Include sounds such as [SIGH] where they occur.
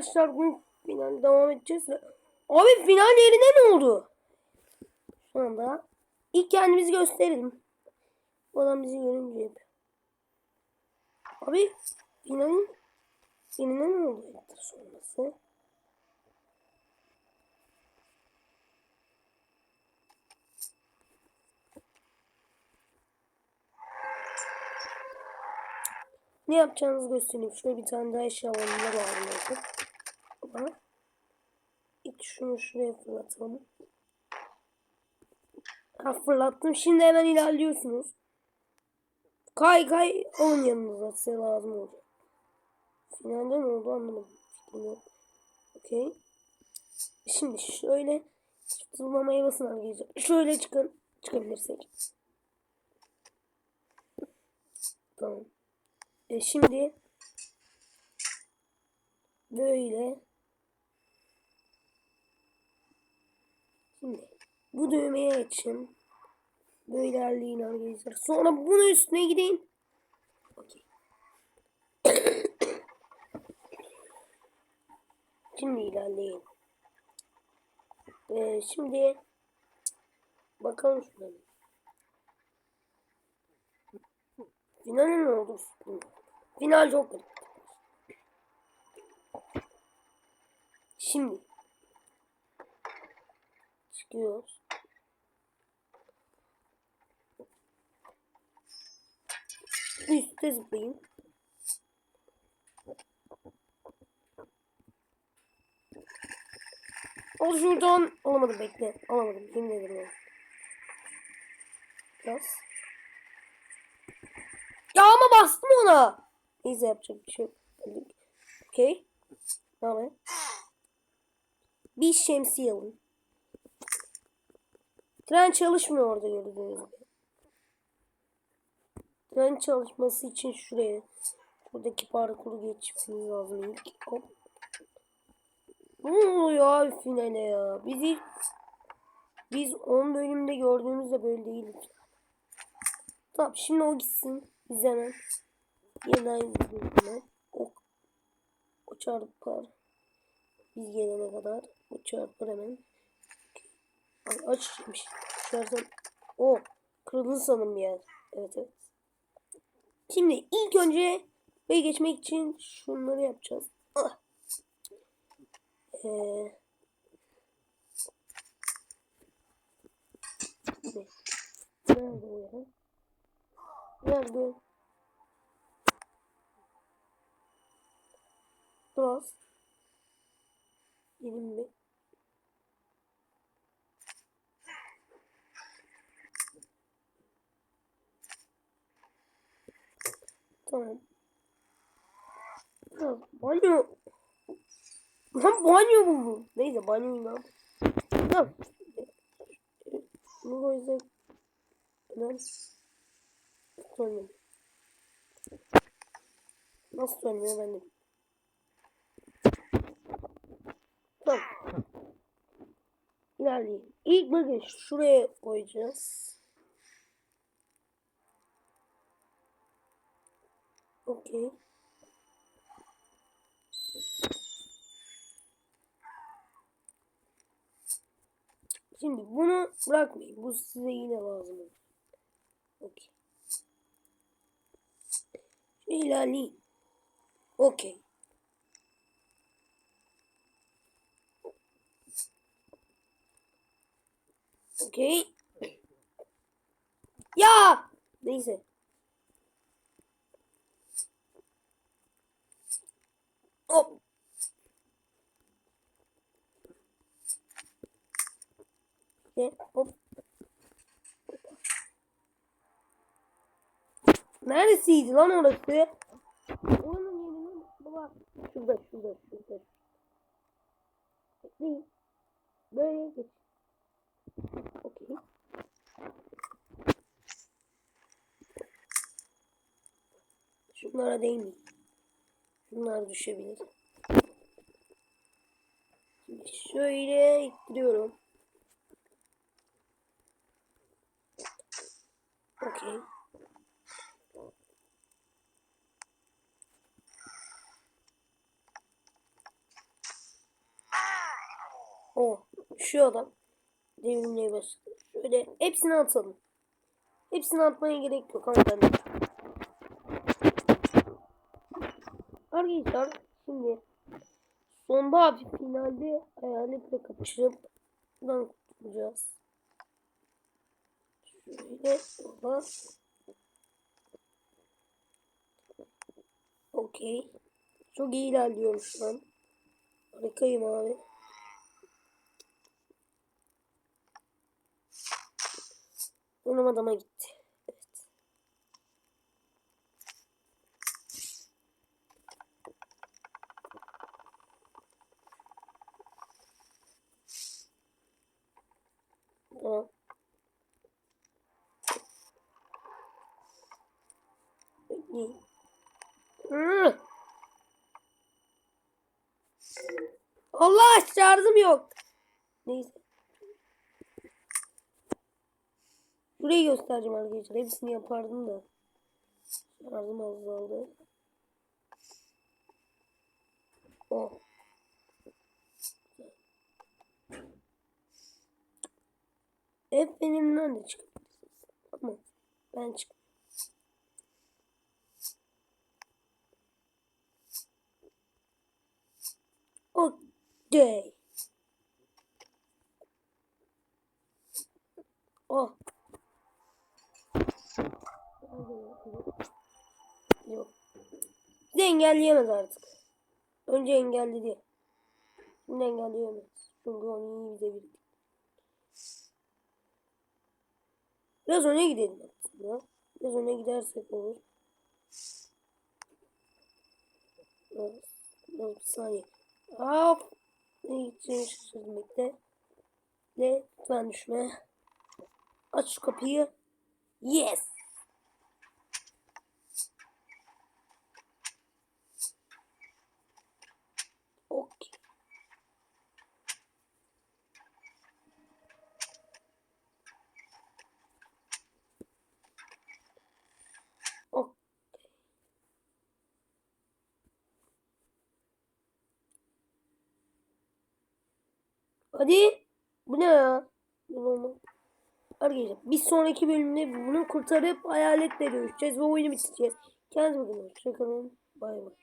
arkadaşlar bu final devam edeceğiz. de- Abi final yerine ne oldu? Şu anda ilk kendimizi gösterelim. Bu adam bizi görünce yapıyor. Abi finalin yerine ne oldu? Sonrası. Ne yapacağınızı göstereyim. Şuraya bir tane daha eşya alanına bağlayalım. Ama ilk şunu şuraya fırlatalım. Ha fırlattım. Şimdi hemen ilerliyorsunuz. Kay kay onun yanınıza size lazım olacak. Finalde ne oldu anlamadım. Okey. Şimdi şöyle zıplamaya basın arkadaşlar. Şöyle çıkın. Çıkabilirsek. Tamam. E şimdi böyle şimdi bu düğmeye açın. Böyle ilerleyin arkadaşlar. Sonra bunun üstüne gidin. Okey. [COUGHS] şimdi ilerleyin. E, şimdi bakalım şuna. bir. Finale ne oldu? Final çok kötü. Şimdi çıkıyoruz. Üste zıplayın. Al şuradan. Alamadım bekle. Alamadım. Yemin ederim. Biraz. Ya ama bastım ona. Neyse yapacak bir şey yok. Okey. Ne? Bir şemsiye alın. Tren çalışmıyor orada gördüğünüz gibi. Tren çalışması için şuraya buradaki parkuru geçmeniz lazım. Hop. Ne oluyor abi finale ya? Biz ilk biz 10 bölümde gördüğümüzde böyle değildik. Tamam şimdi o gitsin. Biz hemen yeniden izleyelim. O, o çarpar. Biz gelene kadar o çarpar hemen. Ay, açmış. Şuradan. O kırıldı sanırım yer. Evet evet. Şimdi ilk önce ve geçmek için şunları yapacağız. Ah. Ee, ne? Nerede o ya? Nerede? Biraz. Gelin bir. Tamam. Biraz banyo. Lan banyo buldum. Neyse banyoyu ne yap? Tamam. Koyacak. Neden? Söylemiyor. Nasıl söylemiyor ben de. Tamam. İlerleyelim. İlk bakın şuraya koyacağız. Okey. Şimdi bunu bırakmayın. Bu size yine lazım. olur. Okey. Şöyle ilerleyin. Okey. Okey. Ya! Neyse. Hop. Ve hop. Neresiydi lan orası? Oranın yerine baba. Şurada şurada şurada. Bekleyin. Böyle geç. Okey. Şunlara değmeyin. Bunlar düşebilir. Şimdi şöyle ittiriyorum. Okey. O. Şu adam. Devrimliğe başladı. Şöyle hepsini atalım. Hepsini atmaya gerek yok ama ben Arkadaşlar şimdi sonda abi finalde hayaletle kapışıp buradan kurtulacağız. Şöyle yola. Okey. Çok iyi ilerliyorum şu an. Harikayım abi. Benim adama gitti. Evet. Tamam. Bekleyin. Hı! Allah şarjım yok. Neyse. Burayı göstereceğim arkadaşlar. Hepsini yapardım da. Şarjım azaldı. Oh. Hep benimden de çıkabilirsiniz. Ama ben çık. Okay. Oh. Yok. Bizi engelleyemez artık. Önce engelledi. Şimdi engelleyemez. Çünkü onu iyi bize bildi. Biraz öne gidelim aslında. Biraz öne gidersek olur. Biraz, biraz bir saniye. Hop. Bekle. Ne? Lütfen düşme. Aç şu kapıyı. Yes. Hadi. Bu ne ya? Arkadaşlar bir sonraki bölümde bunu kurtarıp hayaletle dövüşeceğiz ve oyunu bitireceğiz. Kendinize bakın. Hoşçakalın. Bay bay.